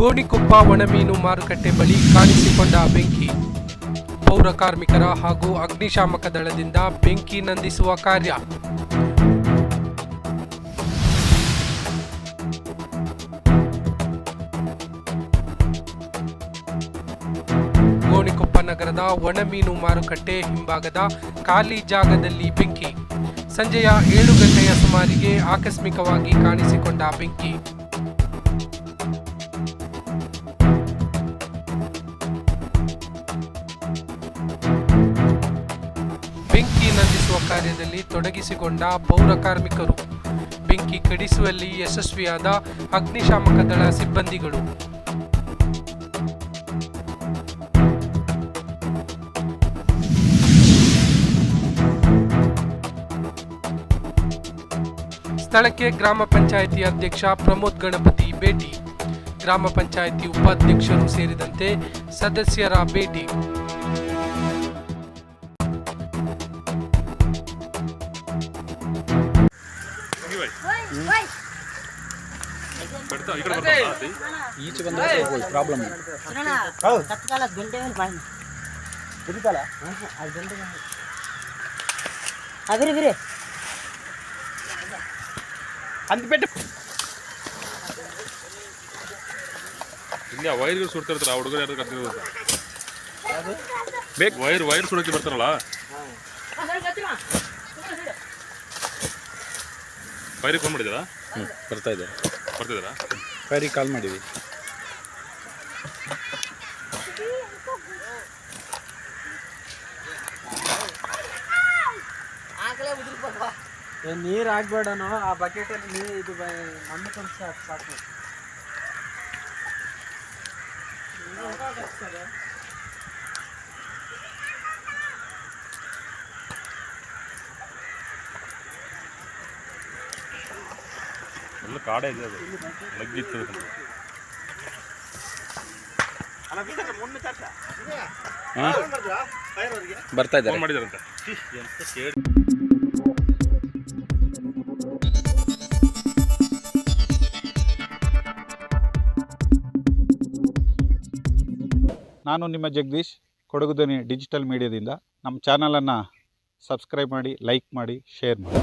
ಗೋಣಿಕೊಪ್ಪ ಒಣಮೀನು ಮಾರುಕಟ್ಟೆ ಬಳಿ ಕಾಣಿಸಿಕೊಂಡ ಬೆಂಕಿ. ಪೌರ ಕಾರ್ಮಿಕರ ಹಾಗೂ ಅಗ್ನಿಶಾಮಕ ದಳದಿಂದ ಬೆಂಕಿ ನಂದಿಸುವ ಕಾರ್ಯ. ಗೋಣಿಕೊಪ್ಪ ನಗರದ ಒಣಮೀನು ಮಾರುಕಟ್ಟೆ ಹಿಂಭಾಗದ ಖಾಲಿ ಜಾಗದಲ್ಲಿ ಬೆಂಕಿ. ಸಂಜೆಯ ಏಳು ಗಂಟೆಯ ಸುಮಾರಿಗೆ ಆಕಸ್ಮಿಕವಾಗಿ ಕಾಣಿಸಿಕೊಂಡ ಬೆಂಕಿ. ನಂದಿಸುವ ಕಾರ್ಯದಲ್ಲಿ ತೊಡಗಿಸಿಕೊಂಡ ಪೌರ ಕಾರ್ಮಿಕರು. ಬೆಂಕಿ ಕಡಿಸುವಲ್ಲಿ ಯಶಸ್ವಿಯಾದ ಅಗ್ನಿಶಾಮಕ ದಳ ಸಿಬ್ಬಂದಿಗಳು. ಸ್ಥಳಕ್ಕೆ ಗ್ರಾಮ ಪಂಚಾಯಿತಿ ಅಧ್ಯಕ್ಷ ಪ್ರಮೋದ್ ಗಣಪತಿ ಭೇಟಿ. ಗ್ರಾಮ ಪಂಚಾಯಿತಿ ಉಪಾಧ್ಯಕ್ಷರು ಸೇರಿದಂತೆ ಸದಸ್ಯರ ಭೇಟಿ. ಈಚೆ ಬಂದ್ರೆ ಪ್ರಾಬ್ಲಮ್ ತತ್ಕಾಲ ಗಂಟೆ ಮೇಲೆ ಬಾಯಿ ಅವಿರಿ ಬಿರಿ ಅಂದ್ಬಿಟ್ಟು. ಇಲ್ಲಿ ಆ ವೈರ್ಗಳು ಸುಡ್ತಿರ್ತಾರ ಆ ಹುಡುಗರು ಯಾರು ಕರ್ತಿರೋದು ಬೇಕು ವೈರ್ ವೈರ್ ಸುಡಕ್ಕೆ ಬರ್ತಾರಲ್ಲ? ವೈರಿಗೆ ಫೋನ್ ಮಾಡಿದ್ದೀರಾ? ಹ್ಞೂ ಬರ್ತಾ ಇದೆ ಬರ್ತಿದ್ದೀರಾ ಫೈರಿಗೆ ಕಾಲ್ ಮಾಡಿವಿ ನೀರು ಹಾಕ್ಬೇಡನು ಆ ಬಕೆಟಲ್ಲಿ ನೀರು ಇದು ಬ- ಮಣ್ಣು ತಂದು ಸಾಕು. ಎಲ್ಲ ಕಾಡೇ ಇದೆ ಅದು. ಲಗ್ಗಿತ್ತು ಬರ್ತಾ ಇದ್ದಾರೆ. ಮಾಡಿದಾರಂತೆ. ನಾನು ನಿಮ್ಮ ಜಗದೀಶ್ ಕೊಡಗುದನಿ ಡಿಜಿಟಲ್ ಮೀಡಿಯಾದಿಂದ. ನಮ್ಮ ಚಾನಲನ್ನು ಸಬ್ಸ್ಕ್ರೈಬ್ ಮಾಡಿ ಲೈಕ್ ಮಾಡಿ ಶೇರ್ ಮಾಡಿ.